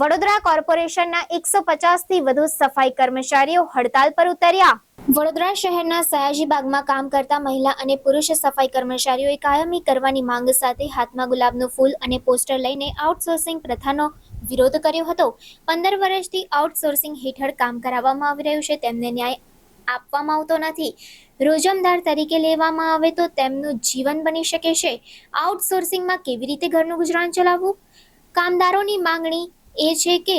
વડોદરા કોર્પોરેશનના એકસો પચાસથી વધુ સફાઈ કર્મચારીઓ હડતાલ પર ઉતર્યા. વડોદરા શહેરના સયાજી બાગમાં કામ કરતા મહિલા અને પુરુષ સફાઈ કર્મચારીઓએ કાયમી કરવાની માંગ સાથે હાથમાં ગુલાબનું ફૂલ અને પોસ્ટર લઈને આઉટસોર્સિંગ પ્રથાનો વિરોધ કર્યો હતો. પંદર વર્ષથી આઉટસોર્સિંગ હેઠળ કામ કરાવવામાં આવી રહ્યું છે, તેમને ન્યાય આપવામાં આવતો નથી. રોજમદાર તરીકે લેવામાં આવે તો તેમનું જીવન બની શકે છે. આઉટસોર્સિંગમાં કેવી રીતે ઘરનું ગુજરાન ચલાવવું? કામદારોની માંગણી એ છે કે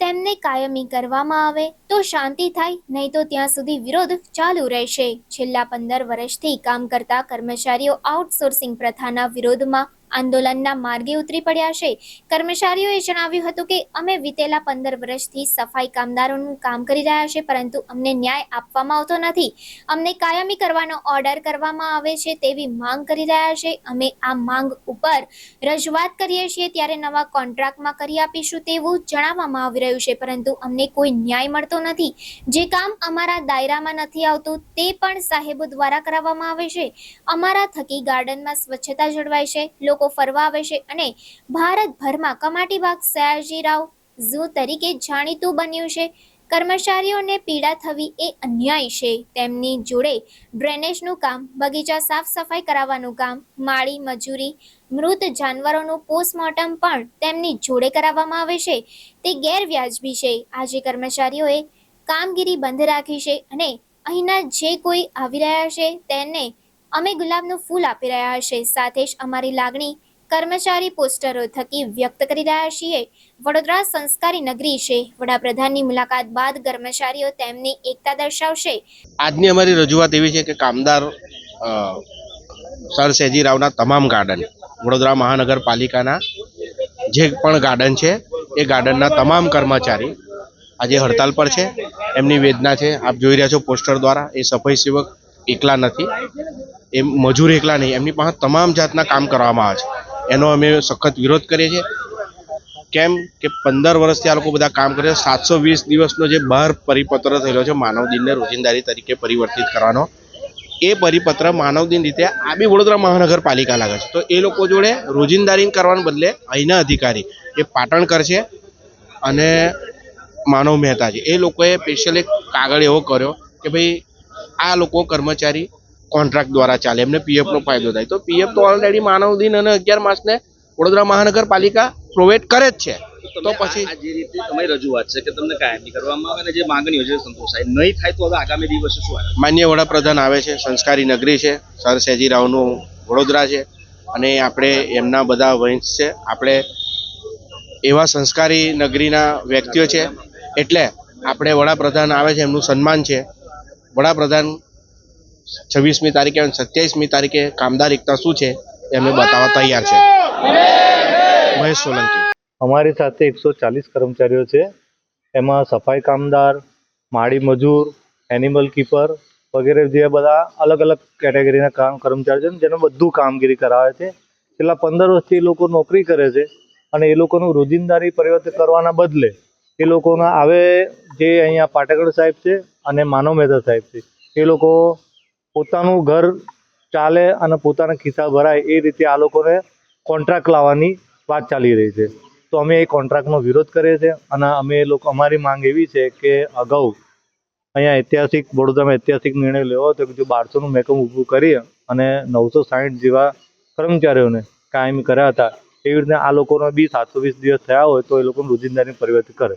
તેમને કાયમી કરવામાં આવે તો શાંતિ થાય, નહીં તો ત્યાં સુધી વિરોધ ચાલુ રહેશે. છેલ્લા પંદર વર્ષથી કામ કરતા કર્મચારીઓ આઉટસોર્સિંગ પ્રથાના વિરોધમાં આંદોલનના માર્ગે ઉતરી પડ્યા છે. કર્મચારીઓએ જણાવ્યું હતું કે, અમે વિતેલા પંદર વર્ષથી સફાઈ કામદારોનું કામ કરી રહ્યા છે, પરંતુ અમને ન્યાય આપવામાં આવતો નથી. અમને કાયમી કરવાનો ઓર્ડર કરવામાં આવે છે તેવી માંગ કરી રહ્યા છે. અમે આ માંગ ઉપર રજૂઆત કરીએ છીએ ત્યારે નવા કોન્ટ્રાક્ટમાં કરી આપીશું તેવું જણાવવામાં આવી રહ્યું છે, પરંતુ અમને કોઈ ન્યાય મળતો નથી. જે કામ અમારા દાયરામાં નથી આવતું તે પણ સાહેબો દ્વારા કરાવવામાં આવે છે. અમારા થકી ગાર્ડનમાં સ્વચ્છતા જળવાય છે. લોકો ફરવા આવે છે અને ભારતભરમાં કમાટીબાગ સયાજીરાવ ઝૂ તરીકે જાણીતું બન્યું છે. કર્મચારીઓને પીડા થવી એ અન્યાય છે. તેમની જોડે ડ્રેનેજનું કામ, બગીચા સાફ સફાઈ કરાવવાનું કામ, માળી, મજૂરી, મૃત જાનવરોનું પોસ્ટમોર્ટમ પણ તેમની જોડે કરાવવામાં આવે છે. તે ગેરવ્યાજબી છે. આજે કર્મચારીઓએ કામગીરી બંધ રાખી છે અને અહીંના જે કોઈ આવી રહ્યા છે તેને અમે ગુલાબનું ફૂલ આપી રહ્યા છે સાથે જ અમારી લાગણી કર્મચારી પોસ્ટરો થકી વ્યક્ત કરી રહ્યા છીએ. વડોદરા સંસ્કારી નગરી છે. વડાપ્રધાનની મુલાકાત બાદ કર્મચારીઓ તેમની એકતા દર્શાવશે. આજની અમારી રજૂઆત એવી છે કે કામદાર સર સેજી રાવના તમામ ગાર્ડન વડોદરા મહાનગરપાલિકાના જે પણ ગાર્ડન છે, એ ગાર્ડનના તમામ કર્મચારી આજે હડતાલ પર છે. એમની વેદના છે. આપ જોઈ રહ્યા છો પોસ્ટર દ્વારા. એ સફાઈ સેવક એકલા નથી. એ મજૂર એકલા નહીં, એમની પાસે તમામ જાતના કામ કરવામાં આવે છે. એનો અમે સખત વિરોધ કરીએ છીએ. કેમ કે પંદર વર્ષથી આ લોકો બધા કામ કરે છે. સાતસો વીસ દિવસનો જે બહાર પરિપત્ર થયેલો છે, માનવ દિનને રોજિંદારી તરીકે પરિવર્તિત કરવાનો, એ પરિપત્ર માનવ દિન રીતે આ બી વડોદરા મહાનગરપાલિકા લાગે છે. તો એ લોકો જોડે રોજિંદારી કરવાને બદલે અહીંના અધિકારી એ પાટણ કરશે અને માનવ મહેતા છે એ લોકોએ સ્પેશિયલ એક કાગળ એવો કર્યો કે ભાઈ આ લોકો કર્મચારી કોન્ટ્રાક્ટ દ્વારા ચાલે. એમને પીએફનો ફાયદો થાય. તો પીએફ તો ઓલરેડી માનવ દિન અને અગિયાર માસને વડોદરા મહાનગરપાલિકા પ્રોવાઈડ કરે જ છે. તો પછી જે રીતે તમારી રજૂઆત છે કે તમને કાયમી કરવામાં આવે અને જે માંગણીઓ છે સંતોષાય. નહીં થાય તો હવે આગામી દિવસે શું આવે? માન્ય વડાપ્રધાન આવે છે સંસ્કારી નગરી છે સર સેજીરાવનું વડોદરા છે અને આપણે એમના બધા વંશ છે. આપણે એવા સંસ્કારી નગરીના વ્યક્તિઓ છે. એટલે આપણે વડાપ્રધાન આવે છે એમનું સન્માન છે. વડાપ્રધાન છવ્વીસમી તારીખે અને સત્યાવીસમી તારીખે કામદાર એકતા શું છે એ અમે બતાવવા તૈયાર છે. મહેશ સોલંકી. અમારી સાથે એકસો ચાલીસ કર્મચારીઓ છે. એમાં સફાઈ કામદાર માળી મજૂર એનિમલ કીપર વગેરે જે બધા અલગ અલગ કેટેગરીના કામ કર્મચારીઓ છે જેનું બધું કામગીરી કરાવે છે. છેલ્લા પંદર વર્ષથી એ લોકો નોકરી કરે છે અને એ લોકોનું રોજિંદારી પરિવર્તન કરવાના બદલે એ લોકોના આવે જે અહીંયા પાટેકર સાહેબ છે અને માનવ મહેતા સાહેબ છે, એ લોકો પોતાનું ઘર ચાલે અને પોતાના ખિસ્સા ભરાય એ રીતે આ લોકોને કોન્ટ્રાક્ટ લાવવાની વાત ચાલી રહી છે. તો અમે એ કોન્ટ્રાક્ટનો વિરોધ કરીએ છીએ અને અમે એ લોકો, અમારી માંગ એવી છે કે અગાઉ અહીંયા ઐતિહાસિક વડોદરામાં ઐતિહાસિક નિર્ણય લેવો હતો કે જો બારસોનું મેકમ ઊભું કરી અને નવસો સાઠ જેવા કર્મચારીઓને કાયમી કર્યા હતા. એવી રીતે આ લોકોનો બી સાતસો વીસ દિવસ થયા હોય તો એ લોકોનું રોજિંદારી પરિવર્તિત કરે.